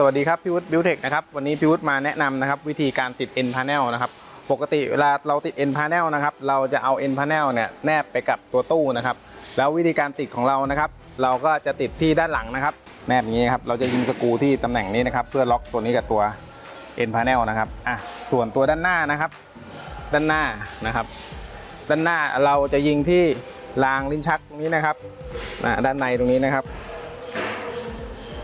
สวัสดีครับพี่วุฒิบิวเทคนะครับวันนี้พี่วุฒิมาแนะนำนะครับวิธีการติด N panel นะครับปกติเวลาเราติด N panel นะครับเราจะเอา N panel เนี่ยแนบไปกับตัวตู้นะครับแล้ววิธีการติดของเรานะครับ เราก็จะติดที่ด้านหลังนะครับ แนบอย่างนี้ครับเราจะยิงสกรูที่ตำแหน่งนี้นะครับเพื่อล็อกตัวนี้กับตัว N panel นะครับอะส่วนตัวด้านหน้านะครับ ด้านหน้านะครับ ด้านหน้าเราจะยิงที่รางลิ้นชักตรงนี้นะครับด้านในตรงนี้นะครับ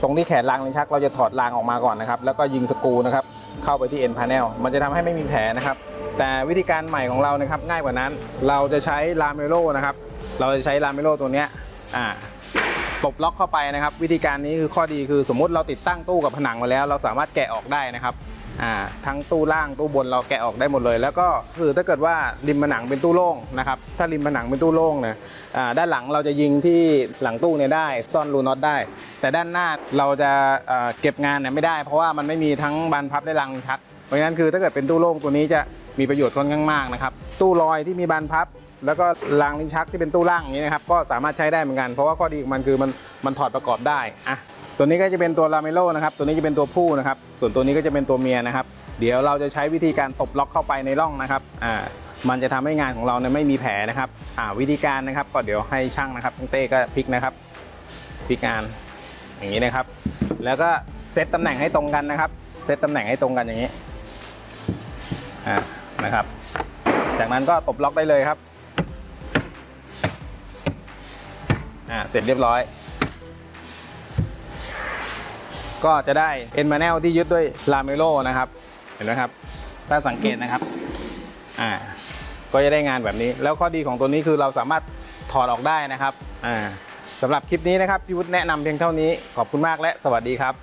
ตรงที่แขนรางลิ้นชักเราจะถอดรางออกมาก่อนนะครับ แล้วก็ยิงสกูนะครับเข้าไปที่เอ็นพาเนลมันจะทำให้ไม่มีแผลนะครับ แต่วิธีการใหม่ของเรานะครับง่ายกว่านั้น เราจะใช้ลาเมโลนะครับเราจะใช้ลาเมโลตัวเนี้ยอ่าตบล็อกเข้าไปนะครับ วิธีการนี้คือข้อดีคือสมมุติเราติดตั้งตู้กับผนังไว้แล้ว เราสามารถแกะออกได้นะครับ ทั้งตู้ล่างตู้บนเราแกะออกได้หมดเลย แล้วก็คือถ้าเกิดว่าริมผนังเป็นตู้โล่งนะครับถ้าริมผนังเป็นตู้โล่งเนี่ยด้านหลังเราจะยิงที่หลังตู้เนี่ยได้ซ่อนรูน็อตได้ แต่ด้านหน้าเราจะเอ่อเก็บงานเนี่ยไม่ได้ เพราะว่ามันไม่มีทั้งบานพับและรางชักเพราะฉะนั้นคือถ้าเกิดเป็นตู้โล่งตัวนี้จะมีประโยชน์ค่อนข้างมากนะครับตู้ลอยที่มีบานพับ แล้วก็รางลิ้นชักที่เป็นตู้ล่างอย่างนี้นะครับก็สามารถใช้ได้เหมือนกัน เพราะว่าข้อดีของมันคือมันมันถอดประกอบได้อะ ตัวนี้ก็จะเป็นตัวลาเมโลนะครับ ตัวนี้จะเป็นตัวผู้นะครับ ส่วนตัวนี้ก็จะเป็นตัวเมียนะครับ เดี๋ยวเราจะใช้วิธีการตบล็อกเข้าไปในร่องนะครับ อ่า มันจะทำให้งานของเราเนี่ยไม่มีแผลนะครับ อ่า วิธีการนะครับ ก็เดี๋ยวให้ช่างนะครับน้งเต้ก็พลิกนะครับ พลิกงารอย่างนี้นะครับ แล้วก็เซตตำแหน่งให้ตรงกันนะครับ เซตตำแหน่งให้ตรงกันอย่างนี้ อ่า นะครับ จากนั้นก็ตบล็อกได้เลยครับ อ่า เสร็จเรียบร้อย ก็จะได้เอ็นมาแนลที่ยึดด้วยลาเมโลนะครับ เห็นไหมครับ ถ้าสังเกตนะครับ อ่า ก็จะได้งานแบบนี้ แล้วข้อดีของตัวนี้คือเราสามารถถอดออกได้นะครับ อ่าสำหรับคลิปนี้นะครับพี่วุฒิแนะนำเพียงเท่านี้ ขอบคุณมากและสวัสดีครับ